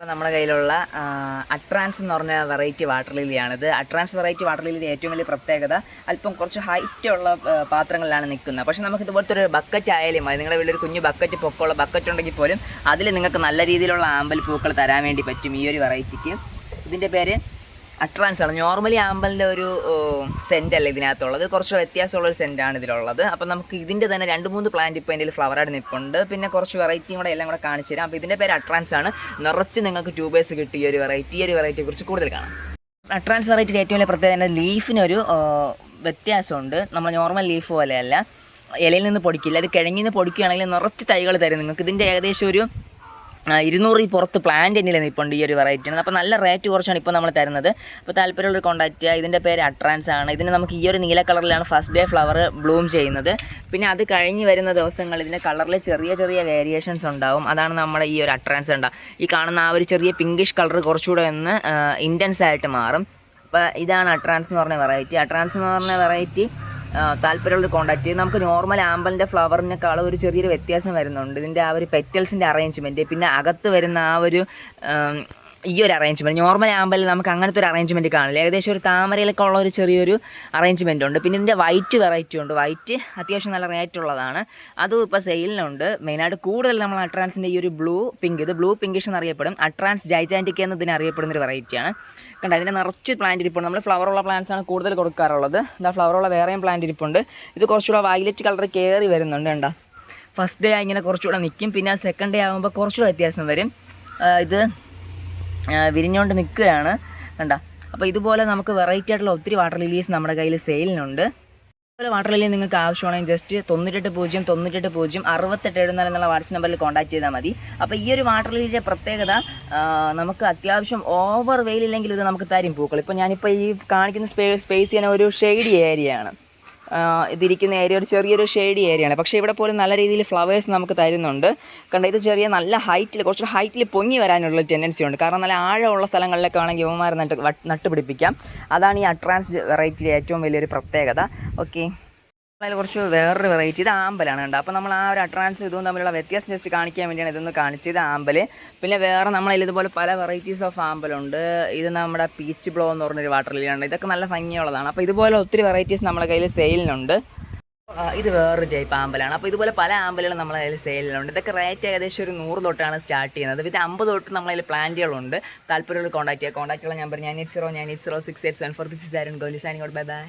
നമ്മുടെ കയ്യിലുള്ള അട്രാൻസ് എന്ന് പറഞ്ഞ വെറൈറ്റി വാട്ടർ ലില്ലിയാണിത് അട്രാൻസ് വെറൈറ്റി വാട്ടർ ലില്ലിന്റെ ഏറ്റവും വലിയ പ്രത്യേകത അല്പം കുറച്ച് ഹൈറ്റ് ഉള്ള പാത്രങ്ങളിലാണ് നിൽക്കുന്നത്. പക്ഷേ നമുക്ക് ഇതുപോലത്തെ ഒരു ബക്കറ്റ് ആയാലും മതി നിങ്ങളുടെ വീട്ടിൽ ഒരു കുഞ്ഞു ബക്കറ്റ് പൊക്കമുള്ള ബക്കറ്റ് ഉണ്ടെങ്കിൽ പോലും അതിൽ നിങ്ങൾക്ക് നല്ല രീതിയിലുള്ള ആമ്പൽ പൂക്കൾ തരാൻ വേണ്ടി പറ്റും ഈ ഒരു വെറൈറ്റിക്ക് ഇതിന്റെ പേര് അട്രാൻസ് ആണ്. നോർമലി ആമ്പലിന്റെ ഒരു സെന്റ് അല്ല ഇതിനകത്തുള്ളത്? കുറച്ച് വ്യത്യാസമുള്ള ഒരു സെന്റാണ് ഇതിലുള്ളത്. അപ്പോൾ നമുക്ക് ഇതിന്റെ തന്നെ രണ്ട് മൂന്ന് പ്ലാന്റ് ഇപ്പോൾ എന്റെ ഫ്ലവറായിട്ട് നിൽപ്പുണ്ട്. പിന്നെ കുറച്ച് വെറൈറ്റിയും കൂടെ എല്ലാം കൂടെ കാണിച്ചു തരാം. അപ്പോൾ ഇതിന്റെ പേര് അട്രാൻസ് ആണ്. നിറച്ച് നിങ്ങൾക്ക് ട്യൂബേഴ്സ് കിട്ടിയ ഒരു വെറൈറ്റി ഒരു വെറൈറ്റിയെ കുറിച്ച് കൂടുതൽ കാണാം. അട്രാൻസ് വെറൈറ്റിയുടെ ഏറ്റവും വലിയ പ്രത്യേകത ലീഫിനൊരു വ്യത്യാസമുണ്ട്. നമ്മൾ നോർമൽ ലീഫ് പോലെയല്ല. ഇലയിൽ നിന്ന് പൊടിക്കില്ല. അത് കിഴങ്ങിൽ നിന്ന് പൊടിക്കുകയാണെങ്കിൽ നിറച്ച് തൈകൾ തരും നിങ്ങൾക്ക്. ഇതിന്റെ ഏകദേശം ഒരു ഇരുന്നൂറിൽ പുറത്ത് പ്ലാന്റ് എന്നിൽ നിൽപ്പുണ്ട് ഈ ഒരു വെറൈറ്റിയാണ് അപ്പോൾ നല്ല റേറ്റ് കുറച്ചാണ് ഇപ്പോൾ നമ്മൾ തരുന്നത്. അപ്പോൾ താല്പര്യമുള്ള കോൺടാക്റ്റ് ചെയ്യുക. ഇതിന്റെ പേര് അട്രാൻസ് ആണ്. ഇതിന് നമുക്ക് ഈ ഒരു നീല കളറിലാണ് ഫസ്റ്റ് ഡേ ഫ്ലവർ ബ്ലൂം ചെയ്യുന്നത്. പിന്നെ അത് കഴിഞ്ഞ് വരുന്ന ദിവസങ്ങൾ ഇതിന്റെ കളറിൽ ചെറിയ ചെറിയ വേരിയേഷൻസ് ഉണ്ടാവും. അതാണ് നമ്മുടെ ഈ ഒരു അട്രാൻസ് ഉണ്ടാവുക ഈ കാണുന്ന ആ ഒരു ചെറിയ പിങ്കിഷ് കളർ കുറച്ചുകൂടെ ഒന്ന് ഇന്റൻസ് ആയിട്ട് മാറും. അപ്പോൾ ഇതാണ് അട്രാൻസ് എന്ന് പറഞ്ഞ വെറൈറ്റി അട്രാൻസ് എന്ന് പറഞ്ഞ വെറൈറ്റി താല്പര്യമുള്ള കോൺടാക്ട് ചെയ്ത് നമുക്ക് നോർമൽ ആമ്പലിന്റെ ഫ്ലവറിനേക്കാളും ഒരു ചെറിയൊരു വ്യത്യാസം വരുന്നുണ്ട്. ഇതിന്റെ ആ ഒരു പെറ്റൽസിന്റെ അറേഞ്ച്മെന്റ് പിന്നെ അകത്ത് വരുന്ന ആ ഒരു ഈ ഒരു അറേഞ്ച്മെന്റ് നോർമൽ ആമ്പലിൽ നമുക്ക് അങ്ങനത്തെ ഒരു അറേഞ്ച്മെന്റ് കാണില്ല. ഏകദേശം ഒരു താമരയിലൊക്കെ ഉള്ള ഒരു ചെറിയൊരു അറേഞ്ച്മെന്റ് ഉണ്ട്. പിന്നെ ഇതിന്റെ വൈറ്റ് വെറൈറ്റി ഉണ്ട്. വൈറ്റ് അത്യാവശ്യം നല്ല റേറ്റ് ഉള്ളതാണ്. അതും ഇപ്പോൾ സെയിലിനുണ്ട് മെയിനായിട്ട് കൂടുതൽ നമ്മൾ അട്രാൻസിന്റെ ഈ ഒരു ബ്ലൂ പിങ്ക് ഇത് ബ്ലൂ പിങ്കിഷ് എന്നറിയപ്പെടും. അട്രാൻസ് ജൈജാന്റിക് ഇതിനെ അറിയപ്പെടുന്ന ഒരു വെറൈറ്റിയാണ് കണ്ട ഇതിന്റെ നിറച്ച് പ്ലാന്റ് ഇരിപ്പുണ്ട്. നമ്മൾ ഫ്ലവർ ഉള്ള പ്ലാന്റ്സ് ആണ് കൂടുതൽ കൊടുക്കാറുള്ളത്. ഇതാ ഉള്ള വേറെയും പ്ലാന്റ് ഇരിപ്പുണ്ട്. ഇത് കുറച്ചുകൂടെ വയലറ്റ് കളർ കയറി വരുന്നുണ്ട് കണ്ട. ഫസ്റ്റ് ഡേ ഇങ്ങനെ കുറച്ചുകൂടെ നിൽക്കും പിന്നെ സെക്കൻഡ് ഡേ ആകുമ്പോൾ കുറച്ചുകൂടെ വ്യത്യാസം വരും. ഇത് വിരിഞ്ഞുകൊണ്ട് നിൽക്കുകയാണ്. കണ്ട? അപ്പോൾ ഇതുപോലെ നമുക്ക് വെറൈറ്റി ആയിട്ടുള്ള ഒത്തിരി വാട്ടർ ലിലീസ് നമ്മുടെ കയ്യിൽ സെയിലിനുണ്ട് ഇതുപോലെ വാട്ടർ ലില്ലി നിങ്ങൾക്ക് ആവശ്യമാണെങ്കിൽ ജസ്റ്റ് തൊണ്ണൂറ്റെട്ട് പൂജ്യം തൊണ്ണൂറ്റെട്ട് പൂജ്യം അറുപത്തെട്ട് എഴുന്നൂറ് എന്നുള്ള വാട്സപ്പ് നമ്പറിൽ കോൺടാക്ട് ചെയ്താൽ മതി. അപ്പോൾ ഈ ഒരു വാട്ടർ ലില്ലിയുടെ പ്രത്യേകത നമുക്ക് അത്യാവശ്യം ഓവർ വെയിലില്ലെങ്കിൽ ഇത് നമുക്ക് തരും പൂക്കൾ. ഇപ്പോൾ ഞാനിപ്പോൾ ഈ കാണിക്കുന്ന സ്പേ സ്പേസ് ചെയ്യുന്ന ഒരു ഷെയ്ഡി ഏരിയയാണ് ഇതിരിക്കുന്ന ഏരിയ ഒരു ചെറിയൊരു ഷെയ്ഡി ഏരിയയാണ്. പക്ഷേ ഇവിടെ പോലും നല്ല രീതിയിൽ ഫ്ലവേഴ്സ് നമുക്ക് തരുന്നുണ്ട്. കണ്ട ഇത് ചെറിയ നല്ല ഹൈറ്റിൽ കുറച്ചുകൂടി ഹൈറ്റിൽ പൊങ്ങി വരാനുള്ള ടെൻഡൻസി ഉണ്ട്. കാരണം നല്ല ആഴമുള്ള സ്ഥലങ്ങളിലൊക്കെ ആണെങ്കിൽ യുവമാർ നട്ട് നട്ടുപിടിപ്പിക്കാം. അതാണ് ഈ അട്രാൻസ് വെറൈറ്റിയിലെ ഏറ്റവും വലിയൊരു പ്രത്യേകത. ഓക്കെ അതിൽ കുറച്ച് വേറൊരു വെറൈറ്റി ഇത് ആമ്പലാണ് കണ്ടത് അപ്പോൾ നമ്മൾ ആ ഒരു അട്രാൻസ് ഇതും തമ്മിലുള്ള വ്യത്യാസം ജസ്റ്റ് കാണിക്കാൻ വേണ്ടിയാണ് ഇതൊന്ന് കാണിച്ചത് ആമ്പൽ. പിന്നെ വേറെ നമ്മളതിൽ ഇതുപോലെ പല വെറൈറ്റീസ് ഓഫ് ആമ്പലുണ്ട്. ഇത് നമ്മുടെ പീച്ച് ബ്ലോ എന്ന് പറഞ്ഞൊരു വാട്ടർ ലില്ലിയാണ് ഇതൊക്കെ നല്ല ഭംഗിയുള്ളതാണ്. അപ്പോൾ ഇതുപോലെ ഒത്തിരി വെറൈറ്റീസ് നമ്മുടെ കയ്യിൽ സെയിലിനുണ്ട് ഇത് വേറൊരു ടൈപ്പ് ആമ്പലാണ്. അപ്പോൾ ഇതുപോലെ പല ആമ്പലുകൾ നമ്മളെ കയ്യിൽ സെയിലിലുണ്ട് ഇതൊക്കെ റേറ്റ് ഏകദേശം ഒരു നൂറ് തൊട്ടാണ് സ്റ്റാർട്ട് ചെയ്യുന്നത്. വിത്ത് അമ്പത് തൊട്ട് നമ്മളെ കയ്യിൽ പ്ലാന്റുകളുണ്ട് താല്പര്യമുള്ള കോൺടാക്ട് ചെയ്യുക കോൺടാക്റ്റുള്ള നമ്പർ ഞാൻ എയ്റ്റ് സീറോ ഞാൻ eight zero six eight seven four six ആരും ഗോലി സാനിങ്ങോട്ട് ബൈ ബൈ